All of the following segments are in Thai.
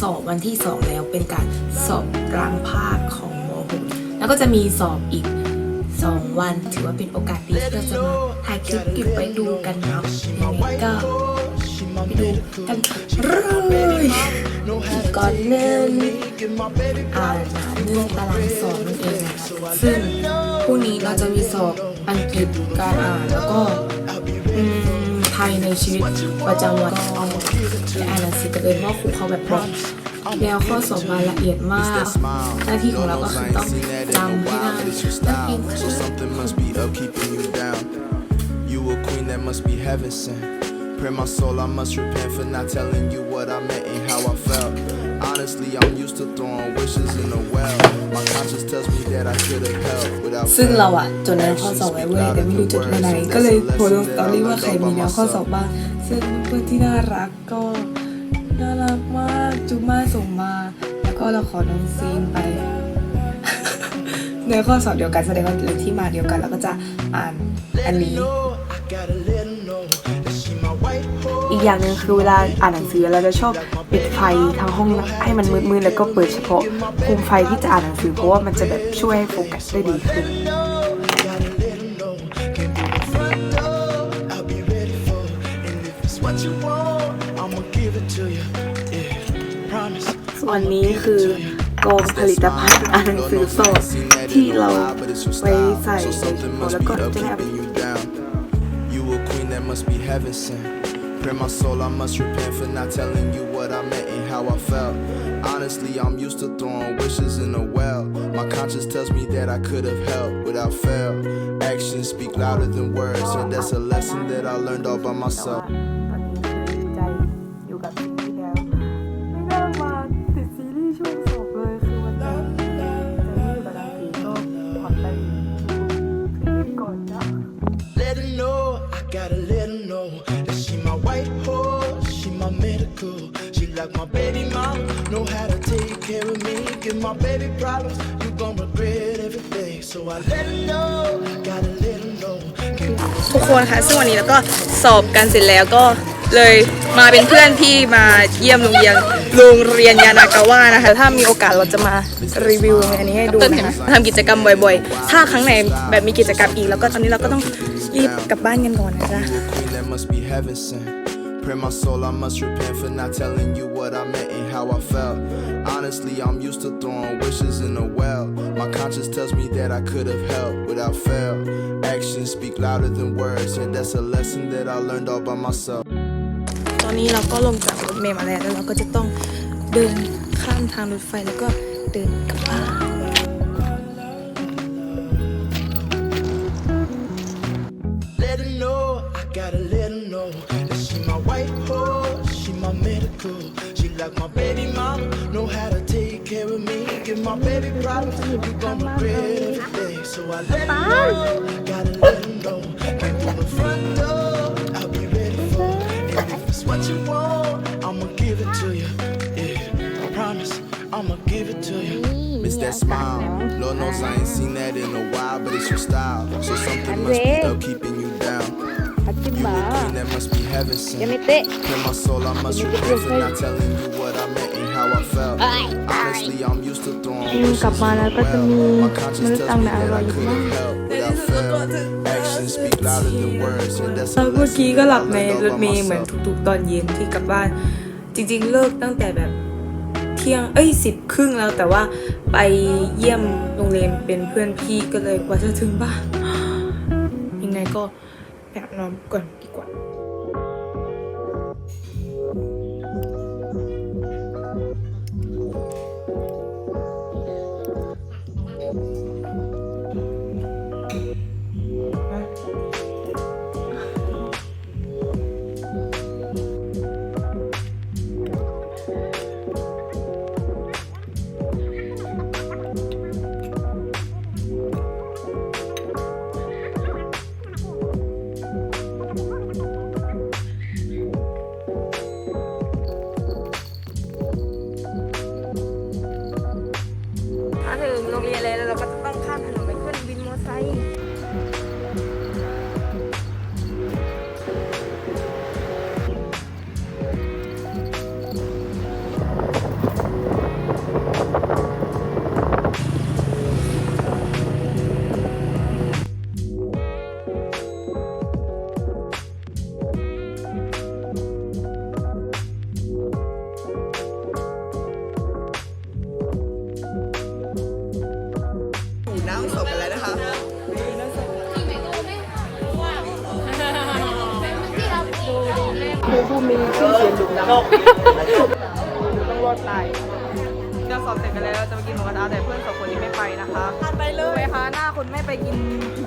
สอบวันที่สองแล้วเป็นการสอบกลางภาคของม .6 แล้วก็จะมีสอบอีกสองวัน ถือว่าเป็นโอกาสดีที่เราจะมาถ่ายคลิปเก็บไว้ดูกันเนาะยังไงก็ไปดูกันเลยก่อนหนึ่งอ่านหาเรื่องตารางสอบนั่นเองนะคะซึ่งพรุ่งนี้เราจะมีสอบอังกฤษการอ่านแล้วก็ มไทยในชีวิตประจำวันก็และอ่านหนังสือกันเลยเพราะครูเขาแบบบอกแนวข้อสอบมาละเอียดมาก หน้าที่ของเราก็คือต้องจำให้ได้นั่นเอง So something must be up keeping you down. You a queen that must be heaven sent. Pray my soul, I must repent for not telling you what I meant and how I felt. Honestly, I'm used to throwing wishes in the well. ซึ่งเราอะจดแนวข้อสอบไว้เว้ยแต่ไม่รู้จดไปไหนก็เลยโพสต์สตอรี่ว่าใครมีแนวข้อสอบบ้าง ซึ่งเพื่อนที่น่ารักก็น่ารักมากจุมาส่งมา แล้วก็เราขอน้องซีนไปในวข้อสอบเดียวกันแสดงว่าเป็นที่มาเดียวกันแล้วก็จะอ่านอันนี้ อีกอย่างหนึ่งคือเวลาอ่านหนังสือเราจะชอบปิดไฟทั้งห้องให้มันมืดๆแล้วก็เปิดเฉพาะโคมไฟที่จะอ่านหนังสือเพราะว่ามันจะแบบช่วยให้โฟกัสได้ดีขึ้น Gotta let her know. Came through the front door. I'll be ready for it. And if it's what you want, I'ma give it to you. Yeah, promise. ส่วนนี้คือกองผลิตภัณฑ์อ่านหนังสือสดที่เราไว้ใส่ในหัวแล้วก็จะได้เอา keeping you down. You a queen that must be heaven sent. Pray my soul, I must repent for not telling you what I meant and how I felt. Honestly, I'm used to throwing wishes in a well. My conscience tells me that I could have helped without fail. Actions speak louder than words, and that's a lesson that I learned all by myself. Let it know I gotta horse, she my medical. She like my baby mama, know how to take care of me. Give my baby problems, you gon' regret every day. So I let her know, I gotta let her know. Can't do ทุกคนคะซึ่งวันนี้เราก็สอบกันเสร็จแล้วก็เลยมาเป็นเพื่อนที่มาเยี่ยมโรงเรียนโรงเรียนยานากาวะนะคะ ถ้ามีโอกาสเราจะมารีวิวโรงเรียนนี้ให้ดูนะคะทำกิจกรรมบ่อยๆ ถ้าครั้งไหนแบบมีกิจกรรมอีกแล้วก็ตอนนี้เราก็ต้องรีบกลับบ้านกันก่อนนะจ๊ะ You a queen that must be heaven sent. Pray my soul, I must repent for not telling you what I meant and how I felt. Honestly, I'm used to throwing wishes in the well. My conscience tells me that I could have helped without fail. Actions speak louder than words, and that's a lesson that I learned all by myself. ตอนนี้เราก็ลงจากรถเมล์มาแล้วแล้วเราก็จะต้องเดินข้ามทางรถไฟแล้วก็เดินกลับบ้าน medical. She like my baby mama, know how to take care of me. Give my baby problems, you gon' regret every day. So I let her know, gotta let her know. Came through the front door, I'll be ready for it. And if it's what you want, I'ma give it to you. Yeah, I promise, I'ma give it to you. Miss that smile. Lord knows I ain't seen that in a while, but it's your style. So something must be up keeping you down. พัดจิ้ม You หมา a queen that must be heaven ยังไม่ sent. เตะ Pray my soul, I must repent for not telling you what I meant and how I felt. Honestly, I'm used to throwing อืม wishes กลับมาแล้ว in ก็ the จะมี well. My ม conscience นุษย์ tells ต่าง me ดาว that รอ I อยู่ could ข้าง have helped without fail. Actions speak louder than words, and that's a เมื่อ lesson กี้ก็ห that ลั I บใน learned ร all ถ by เมล์เหมือน myself. ทุกๆ ตอนเย็นที่กลับบ้าน จริงๆ เลิกตั้งแต่แบบเที่ยง เอ้ยสิบครึ่งแล้วแต่ว่าไปเยี่ยมโรงเรียนเป็นเพื่อนพี่ก็เลยกว่าจะถึงบ้านยังไงก็ แบบนอ ผู้มีชื่อเสียงโด่งดังต้องรอดตายเราสอบเสร็จกันแล้วเราจะไปกินหมูกระทะแต่เพื่อนสองคนนี้ไม่ไปนะคะไปเลยไหมคะหน้าคุณไม่ไปกิน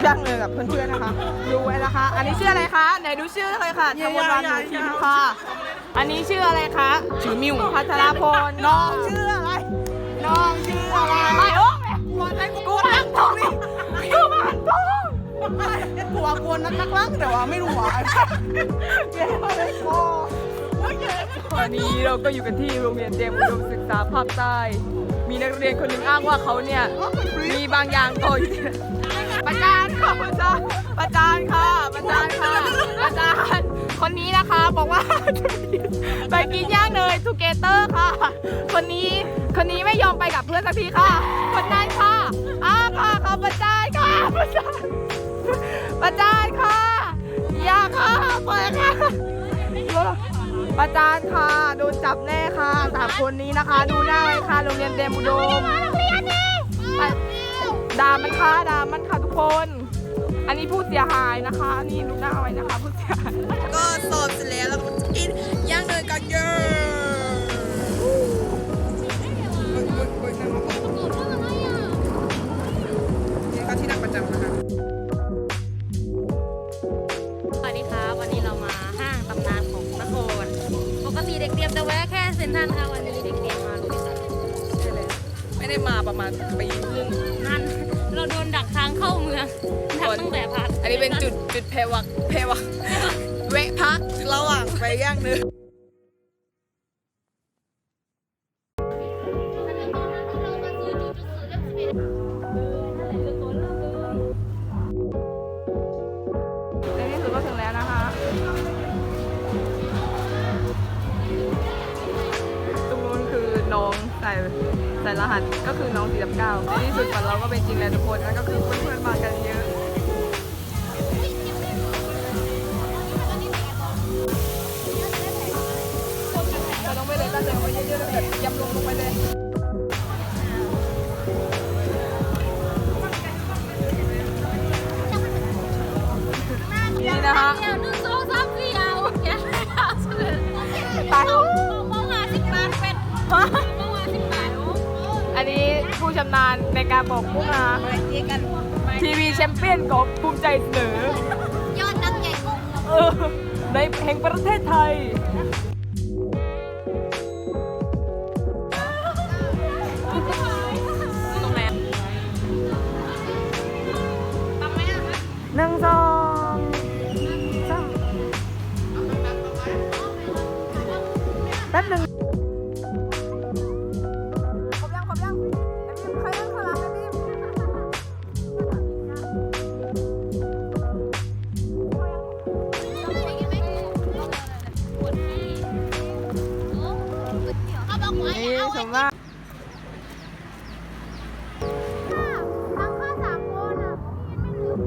ย่างเลยกับเพื่อนๆนะคะดูไว้นะคะ อันนี้ชื่ออะไรคะไหนดูชื่อเลยค่ะทวันวันหนูทิมค่ะ อันนี้ชื่ออะไรคะชื่อมิวพัทรพลน้องชื่ออะไรน้องชื่ออะไรไม่โอ้กูอะไรกูมันทองนี่กูมันทอง กูว่ากวนนักนักลักแต่ว่าไม่รู้ว่าเย้เลยโอ้วันนี้เราก็อยู่กันที่โรงเรียนเตรียมอุดมศึกษาภาคใต้ มีนักเรียนคนหนึ่งอ้างว่าเขาเนี่ย มีบางอย่างต่ออยู่ที่ประจานค่ะประจานประจานค่ะประจานค่ะประจานคนนี้นะคะบอกว่าไปกินย่างเนยทูเกเตอร์ค่ะ คนนี้คนนี้ไม่ยอมไปกับเพื่อนสักทีค่ะ คนนั้นค่ะอ้าค่ะเขาประจานค่ะประจาน ประจานค่ะ อย่าค่ะปล่อยค่ะประจานค่ะ โดนจับแน่ค่ะสามคนนี้นะคะ ดูหน้าไว้ค่ะ โรงเรียนเดมอุดมไปด่ามันค่ะด่ามันค่ะทุกคน อันนี้ผู้เสียหายนะคะ นี่ดูหน้าไว้นะคะผู้เสียหาย ก็สอบเสร็จแล้วแล้วก็จะกินย่าง ไม่ได้มาประมาณปีครึ่งนั่นเราโดนดักทางเข้าเมืองดักตั้งแต่พักอันนี้เป็นจุดจุดเพวักเพวักเวะพักระหว่างไปย่างเนยในที่สุดก็ถึงแล้วนะคะตรงนู้นคือน้องใส่ ใส่รหัสก็คือน้องสี่เก้าในที่สุดฝันเราก็เป็นจริงแล้วทุกคนนั่นก็คือเพื่อนๆมากันเยอะเราต้องไปเลยตั้งใจไว้เยอะๆแบบยำลงลงไปเลย อันนี้ผู้ชำนาญในการบอกพุ่งนะทีวีแชมเปี้ยนของภูมิใจเสนอยอดนักใหญ่กุ้งเออในแห่งประเทศไทยตรงไหนหนึ่งสอง สมว่าทางข้าสามคนอะยังไม่ลืม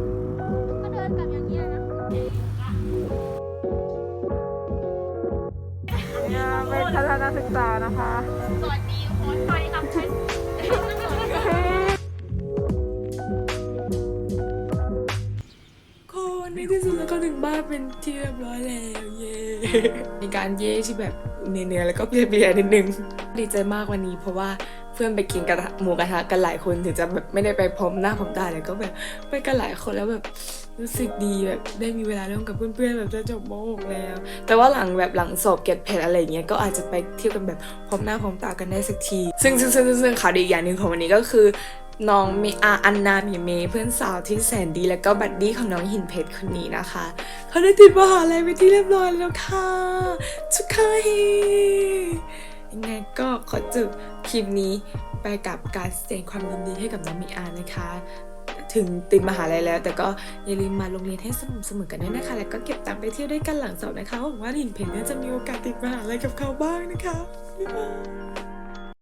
ก็เดินกลับอย่างเงี้ยนะเนี่ยเป็นทัศนศึกษานะคะสวัสดีโค้ชไปครับใช้คนในที่สุดแล้วก็ถึงบ้านเป็นที่เรียบร้อยแล้ว เย้ มีการเย่ที่แบบเนื้อๆแล้วก็เปลี่ยนๆนิดนึง ดีใจมากวันนี้เพราะว่าเพื่อนไปกินกระทะหมูกระทะกันหลายคนถึงจะแบบไม่ได้ไปพร้อมหน้าพร้อมตาแต่ก็แบบไปกันหลายคนแล้วแบบรู้สึกดีแบบได้มีเวลาร่วมกับเพื่อนๆแบบจะจบม .6 แล้ว แต่ว่าหลังแบบหลังสอบเก็ตเพจอะไรเงี้ยก็อาจจะไปเที่ยวกันแบบพร้อมหน้าพร้อมตากันได้สักที ซึ่งซึ่งซึ่งซึ่งข่าวดีอีกอย่างหนึ่งของวันนี้ก็คือน้องเมอาอันนามีเมเพื่อนสาวที่แสนดีแล้วก็บัดดี้ของน้องหินเพชรคนนี้นะคะเขาได้ติดมหาลัยไปที่เรียบร้อยแล้วค่ะชุกคาเฮ ยังไงก็ขอจบคลิปนี้ไปกับการแสดงความยินดีให้กับน้องมีอานะคะ ถึงติดมหาลัยแล้ว แต่ก็อย่าลืมมาโรงเรียนให้สม่ำเสมอกันด้วยนะคะ แล้วก็เก็บตังค์ไปเที่ยวด้วยกันหลังสอบนะคะหวังว่าหินเพน่าจะมีโอกาสติดมหาลัยกับเขาบ้างนะคะบ๊ายบาย